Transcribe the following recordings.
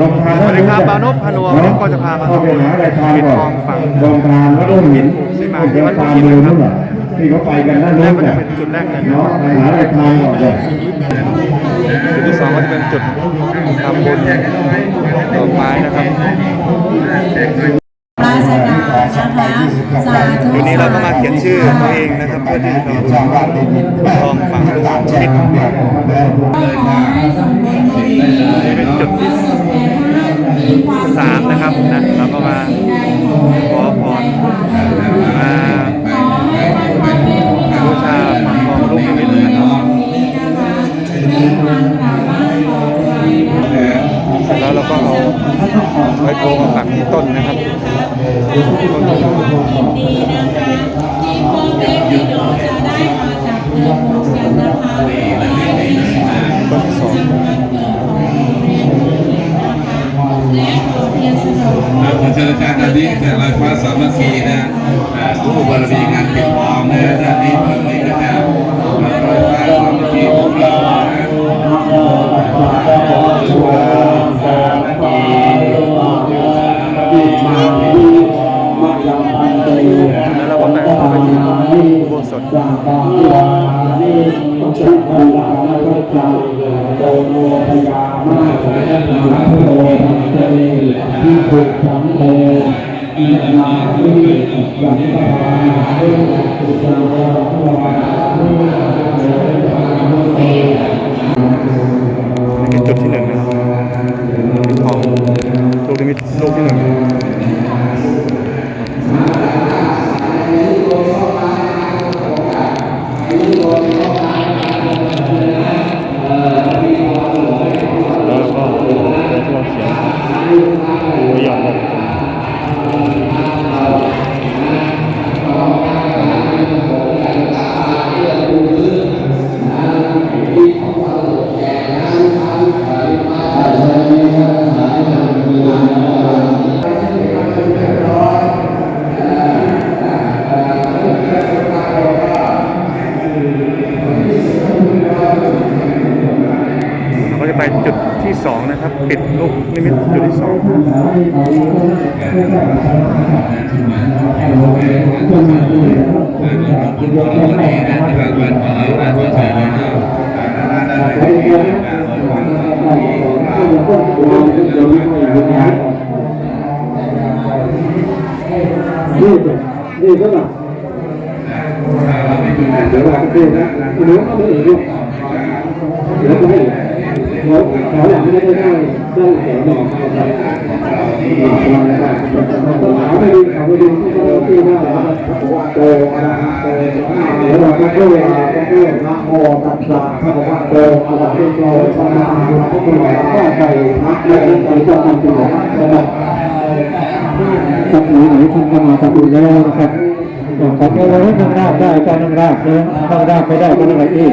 ลงทานสวัสดีครับบาวนพพานัววันนี้ก็จะพามาเข้าไปหาอะไรทานก่อนปิดทองฝั่งลงทานแล้วก็เห็นที่มาเดี๋ยวที่วัดตามภูดูมินะครับนู่นน่ะที่เขาไปกันนั่นนู่นแรกก็จะน่ะเป็นจุดแรกเลยนะเนาะไปหาอะไรทานก่อนเลยจุดที่สองก็จะเป็นจุดทำบุญดอกไม้นะครับราชการนะคะสาธุจุดนี้เราก็มาเขียนชื่อตัวเองนะครับเพื่อที่จะทำบุญทองฝั่งลูกนิดข เารย์อันนี้แต่ลอยฟ้าสามัคคีนะผู้บารมีงานเปิดทองนะด้านนี้เพิ่มนี้ก็จะลอยฟ้าสามัคคีของเรานะแล้วเรา ก็แบ่งเข้าที่อุโบสถที่ถูกทำเองอีกนาที่อย่างที่เราได้ถูกทำเราม เราจะไปจุดที่สองนะครับ ปิดลูกนิมิตจุดที่สองนี่นี่ก็แบบเดี๋ยวเราไปดูนะเดี๋ยวเขาไม่เห็นลูเดี๋ยวเขาไม่เเขาเขาหลังไม่ได้ได้ได้แถวหนอกเขาไปดูเขาไปดูที่เขาที่ว่าโตนะโตเดี๋ยวเราก็พูดเราก็พูดนะโมตัสสะพระพุทธโตอะระหะโตสัมาสัมพุทธัสสะก็ไปนักเลยไปจะทำตัวนะครับครับหรือไหนท่านก็มาทำบุญแล้วนะครับครับเราให้นั่งราบได้ก็นั่งราบนะนั่งราบไม่ได้ก็นั่งอะไรอีก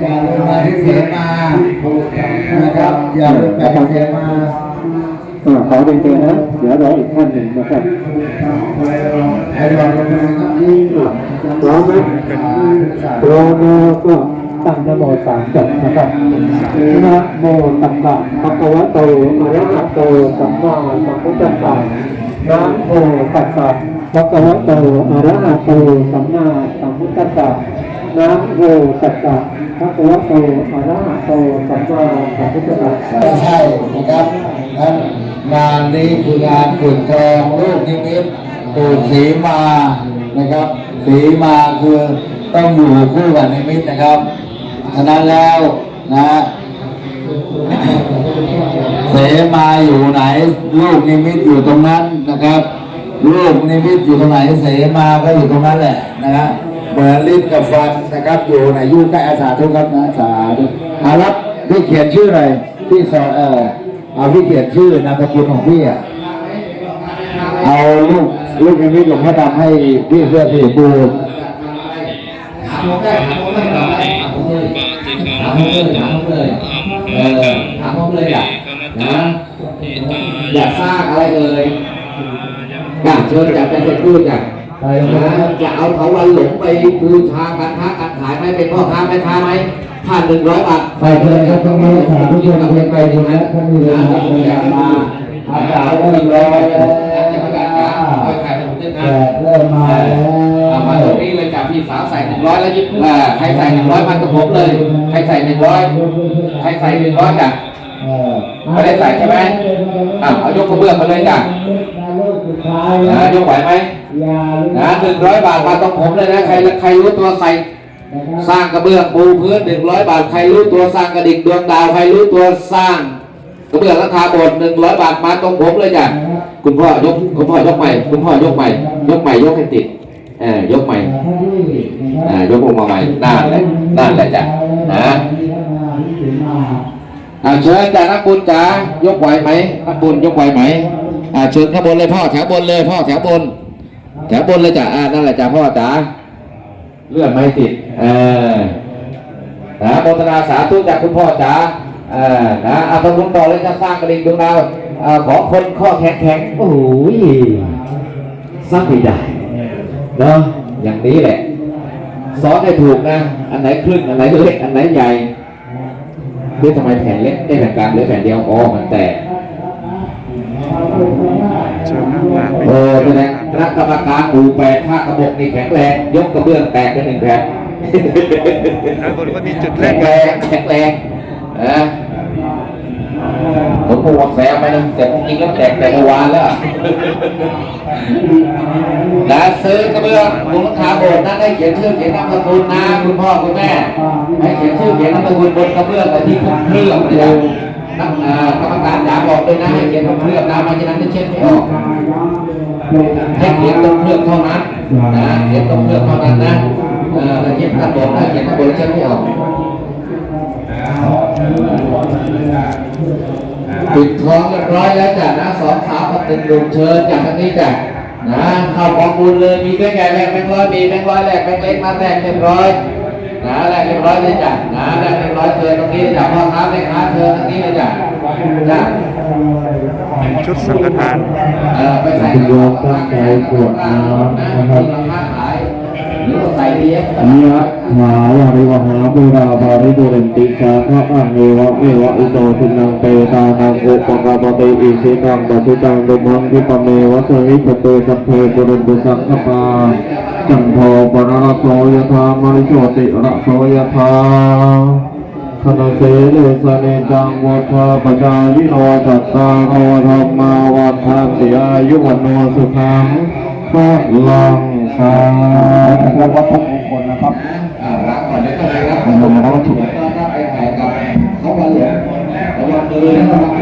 อย่าลงมาที่เสียมานะครับอย่าลงมาที่เสียมาอ่าขอเรียนเชิญนะเดี๋ยวรออีกท่านหนึ่งนะครับไอ้เราลงมาครับนี่พร้อมไหมพร้อมแล้วก็ตั้งนะโมสามจบนะครับนะโมตัสสะภะคะวะโตอะระหะโตสัมมาสัมพุทธัสสะนะโมตัสสะ ภะคะวะโตอะระหะโตสัมมาสัมพุทธัสสะนะโมตัสสะภะคะวะโตอะระหะโตสัมมาสัมพุทธัสสะใช่นะครับนั้นงานนี้คืองานขุนทองลูกนิมิตตูสีมานะครับ สีมาคือต้องอยู่คู่กับนิมิตนะครับฉะนั้นแล้วนะเสมาอยู่ไหนลูกนิมิตอยู่ตรงนั้นนะครับ ลูกนิมิตอยู่ตรงไหนเสมาก็อยู่ตรงนั้นแหละนะฮะเหมือนลิ้นกับฟันนะครับอยู่ไหนอยู่ใกล้อาสาทุกครับนะสาธุอารับพี่เขียนชื่อหน่อยพี่สอนเออเอาพี่เขียนชื่อนามสกุลของพี่อะเอาลูกลูกนิมิตหลวงพ่อดำให้พี่เสื้อสีชมพูถามผมได้ถามผมได้ถามผมเลยถามผมเลยถามผมเลยเออถามผมเลยอะนะอยากสร้างอะไรเอ่ย อยากเชิญอยากจะพูดอยากนะจะเอาเถาวันหลงไปบูชาการค้าการขายไหมเป็นพ่อค้าแม่ค้าไหมผ่านหนึ่งร้อยบาทไปเลยครับตรงนี้สาธุชนเพียงไปดูแลท่านมีเรื่องของการมาอาจารย์เริ่มร้อยแล้วแปดเริ่มมาแล้วเอามาตรงนี้เลยจากพี่สาวใส่หนึ่งร้อยแล้วยิบเอ่อใครใส่หนึ่งร้อยมาตรงผมเลยใครใส่หนึ่งร้อยใครใส่หนึ่งร้อยจ้ะเออไม่ได้ใส่ใช่ไหมอะเอายกกระเบื้องมาเลยจ้ะสุด ท้ายนะยกไหวไหมยานะหนึ่งร้อยบาทมาตรงผมเลยนะใครใครรู้ตัวใส่สร้างกระเบื้องปูพื้นหนึ่งร้อยบาทใครรู้ตัวสร้างกระดิ่งดวงดาวใครรู้ตัวสร้างกระเบื้องราคาโบสถ์หนึ่งร้อยบาทมาตรงผมเลยจ้ะคุณพ่อยกคุณพ่อยกใหม่คุณพ่อยกใหม่ยกใหม่ยกให้ติดเออยกใหม่อ่ายกลงมาใหม่นั่นแหละนั่นแหละจ้ะนะอ่าเชิญจ้ะนักบุญจ๋ายกไหวไหมนักบุญยกไหวไหม อ่าเชิญข้างบนเลยพ่อแถวบนเลยพ่อแถวบน แถวบนเลยจ้ะอ่านั่นแหละจ้ะพ่อจ๋าเลื่อนไม่ติดเออนะโมทนาสาธุจากคุณพ่อจ๋าเออนะเอาทำบุญต่อเลยจะสร้างกระดิ่งดวงดาวขอคนข้อแข็งแข็งโอ้ยสร้างไม่ได้เนาะอย่างนี้แหละสอนให้ถูกนะ อันไหนครึ่งอันไหนเล็กอันไหนใหญ่เฮ้ยทำไมแผ่นเล็กได้แผ่นกลางหลือแผ่นเดียวอ๋อมันแตก เชิญนั่งลานไปโอ้แสดงคณะกรรมการหมู่แปดท่ากระบอกนี่แข็งแรง ยกกระเบื้องแตกไปหนึ่งแผ่นด้านบนก็มีจุดแข็เล่งนแรงแข็งแรงนะผมพูดแซมไปนะแต่ผมจริงแล้วแตกแต่เมื่อวานแล้วนะซื้อกระเบื้องมุงคาโบสถ์นั้นให้เขียนชื่อเขียนนามสกุลนะคุณพ่อคุณแม่ให้เขียนชื่อเขียนนามสกุลบนกระเบื้องกับที่เคลือบนะจ๊ะนักอ่า กรรมการจ๋าบอกเลยนะให้เขียนบนเคลือบนะไม่ฉะนั้นจะเช็ดไม่ออกให้เขียนตรงเคลือบเท่านั้นนะเขียนตรงเคลือบเท่านั้นนะเออเขียนข้างบนถ้าเขียนข้างบนเช็ดไม่ออกปิดท้องเรียบร้อยแล้วจ้ะนะสองสาวกับหนึ่งหนุ่มเชิญจากทางนี้จ้ะนะเข้ากองบุญเลยมีแบงค์ใหญ่แลกแบงค์ร้อยมีแบงค์ร้อยแหลกแบงค์เล็กมาแลกเรียบร้อย นะแลกเรียบร้อยเลยจ้ะนะแลกเรียบร้อยเชิญตรงนี้จ้ะพ่อค้าแม่ค้าเชิญตรงนี้เลยจ้ะจ้ะชุดสังฆทานเออไปใส่คุณโยมตั้งใจกรวดน้ำนะครับ ราคาขายหรือว่าใส่เลี้ยงยะหาวาริวหาปุราภาริปุเรนติสาพระอังเอวะเอวะอิโตทินังเปตานังอุปกาปติอิสิตังปฏิตังดุมังคิปะเมวะสวิปเตสัพเพปุรนตุสังขปาจันโทปนรโสยธามริโชติระโสยธาคณเสเลสเนจังวัฏาปจายิโนจัตตาโรธรรมาวัฏานติอายุวันโนสุขัง พลังสาธุวัตถุมงคลนะครับอ่ารับก่อนเดี๋ยวต้องไปรับของผมเขาถูกก็ถ้าไปถ่ายกับเขามาเหลือระวังมือนะครับ